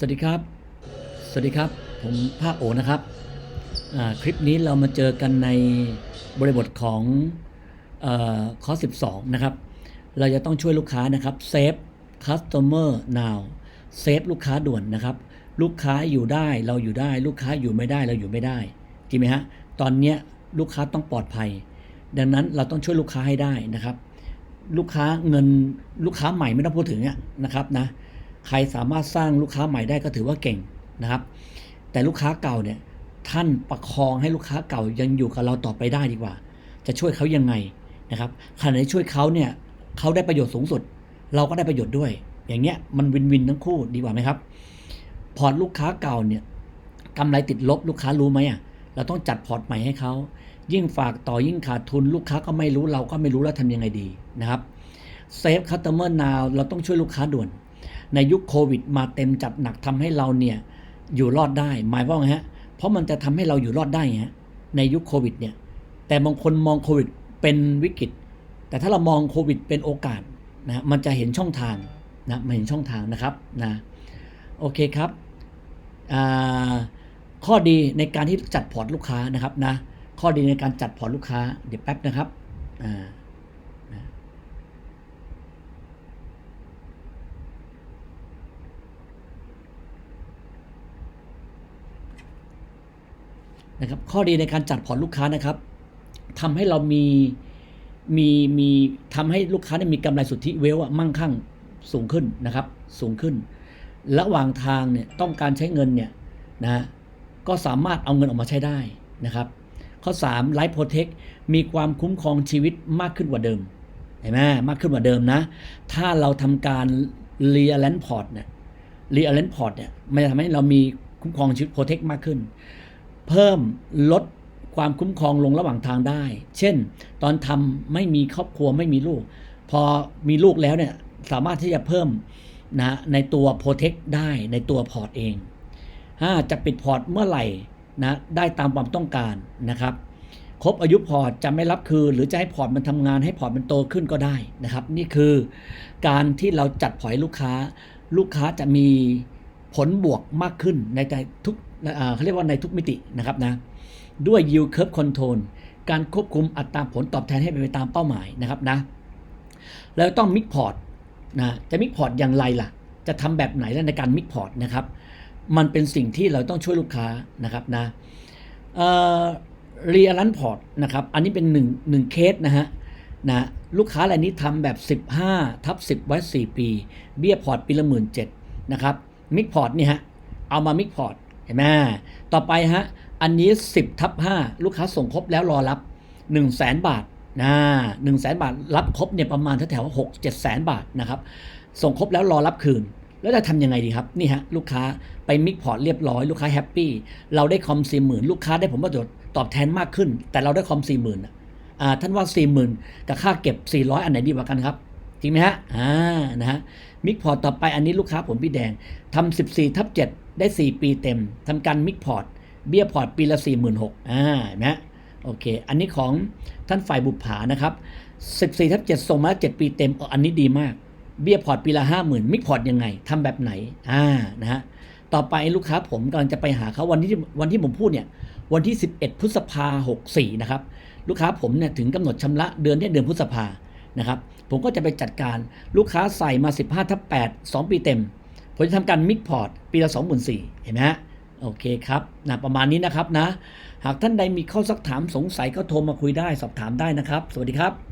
สวัสดีครับ สวัสดีครับ ผมภาคโอนะครับอ่าคลิปนี้เรามาเจอกันในบริบทของคอร์ส12 นะครับ เราจะต้องช่วยลูกค้านะครับ Save Customer Now Save ลูกค้าด่วนนะครับ ลูกค้าอยู่ได้เราอยู่ได้ ลูกค้าอยู่ไม่ได้เราอยู่ไม่ได้จริงไหมฮะ ตอนนี้ลูกค้าต้องปลอดภัย ดังนั้นเราต้องช่วยลูกค้าให้ได้นะครับ ลูกค้าเงินลูกค้าใหม่ไม่ต้องพูดถึงอะนะครับนะ ใครสามารถสร้างลูกค้าใหม่ได้ก็ถือว่าเก่งนะครับ แต่ลูกค้าเก่าเนี่ยท่านประคองให้ลูกค้าเก่ายังอยู่กับเราต่อไปได้ดีกว่า จะช่วยเขายังไงนะครับขณะที่ช่วยเขาเนี่ยเขาได้ประโยชน์สูงสุด เราก็ได้ประโยชน์ด้วย อย่างเงี้ยมันวินวินทั้งคู่ดีกว่าไหมครับ พอร์ตลูกค้าเก่าเนี่ยกำไรติดลบลูกค้ารู้ไหมอะเราต้องจัดพอร์ตใหม่ให้เขายิ่งฝากต่อยิ่งขาดทุนลูกค้าก็ไม่รู้เราก็ไม่รู้แล้วทำยังไงดีนะครับเซฟคัตเตอร์นาวเราต้องช่วยลูกค้าด่วน ในยุคโควิดมาเต็มจัดหนักทำให้เราเนี่ยอยู่รอดได้ หมายว่าไงฮะ เพราะมันจะทำให้เราอยู่รอดได้ฮะในยุคโควิดเนี่ย แต่บางคนมองโควิดเป็นวิกฤต แต่ถ้าเรามองโควิดเป็นโอกาสนะมันจะเห็นช่องทางนะมันเห็นช่องทางนะครับนะโอเคครับอ่าข้อดีในการที่จัดพอร์ตลูกค้านะครับนะข้อดีในการจัดพอร์ตลูกค้าเดี๋ยวแป๊บนะครับอ่า นะครับข้อดีในการจัดพอร์ตลูกค้านะครับทำให้เรามีมีมีทำให้ลูกค้าเนี่ยมีกำไรสุทธิเวลอะมั่งคั่งสูงขึ้นนะครับ สูงขึ้น ระหว่างทางเนี่ยต้องการใช้เงินเนี่ยนะก็สามารถเอาเงินออกมาใช้ได้นะครับ ข้อ3 Life Protect มีความคุ้มครองชีวิตมากขึ้นกว่าเดิมเห็นไหมมากขึ้นกว่าเดิมนะ ถ้าเราทำการ Real Port เนี่ย Real Port เนี่ยมันจะทำให้เรามีคุ้มครองชีวิต Protect มากขึ้น เพิ่มลดความคุ้มครองลงระหว่างทางได้ เช่น ตอนทำไม่มีครอบครัวไม่มีลูก พอมีลูกแล้วเนี่ยสามารถที่จะเพิ่มนะในตัว Protect ได้ในตัวพอร์ตเองาจะปิดพอร์ตเมื่อไหร่นะได้ตามความต้องการนะครับ ครบอายุพอร์ตจะไม่รับคืนหรือจะให้พอร์ตมันทำงานให้พอร์ตมันโตขึ้นก็ได้นะครับ นี่คือการที่เราจัดพอร์ตลูกค้า ลูกค้าจะมีผลบวกมากขึ้นในแต่ทุก เขาเรียกว่าในทุกมิตินะครับนะด้วย yield curve control การควบคุมอัตราผลตอบแทนให้เป็นไปตามเป้าหมายนะครับนะแล้วต้องมิกพอร์ตนะจะมิกพอร์ตอย่างไรล่ะ จะทำแบบไหนแล้วในการมิกพอร์ตนะครับ มันเป็นสิ่งที่เราต้องช่วยลูกค้านะครับนะเรียลันพอร์ตนะครับ อันนี้เป็นหนึ่งหนึ่งเคสนะฮะนะลูกค้ารายนี้ทำแบบ 15 ทับ 10 ไว้ 4 ปี เบี้ยพอร์ตปีละหมื่นเจ็ดนะครับมิกพอร์ตนี่ฮะเอามามิกพอร์ต เห็นไหมต่อไปฮะ อันนี้ 10ทับ5ลูกค้าส่งครบแล้วรอรับ 1 0 0 0 0แบาทนะหนึ่งแสนบาทรับครบเนี่ยประมาณแถวๆหกเจ็ดแสนบาทนะครับส่งครบแล้วรอรับคืน แล้วจะทำยังไงดีครับ นี่ฮะลูกค้าไปมิกพอร์ตเรียบร้อย ลูกค้าแฮปปี้เราได้คอมสี่หมื่นลูกค้าได้ผมประโยชน์ตอบแทนมากขึ้น แต่เราได้คอมสี่หมื่นอ่าท่านว่าสี่หมื่นกับค่าเก็บ400อันไหนดีกว่ากันครับ จริงไหมฮะ อ่า นะฮะ มิกพอร์ตต่อไปอันนี้ลูกค้าผมพี่แดงทำ14 ทับ 7 ได้ 4 ปีเต็ม ทำการมิกพอร์ต เบี้ยพอร์ตปีละ 46,000อ่าเห็นไหมโอเค อันนี้ของท่านฝ่ายบุปผานะครับ 14ทับ7ส่งมา 7 ปีเต็ม อันนี้ดีมาก เบี้ยพอร์ตปีละ 50,000 มิกพอร์ตยังไง ทำแบบไหน อ่า นะฮะ ต่อไปลูกค้าผมกำลังจะไปหาเขาวันที่วันที่ผมพูดเนี่ย วันที่ 11 พฤษภา64 นะครับ ลูกค้าผมเนี่ยถึงกำหนดชำระเดือนที่เดือนพฤษภา นะครับผมก็จะไปจัดการลูกค้าใส่มา 15ทับ8 2 ปีเต็ม ผมจะทำการมิกพอร์ตปีละ24,000เห็นไหมฮะโอเคครับนะประมาณนี้นะครับนะ หากท่านใดมีข้อสักถามสงสัยก็โทรมาคุยได้สอบถามได้นะครับ สวัสดีครับ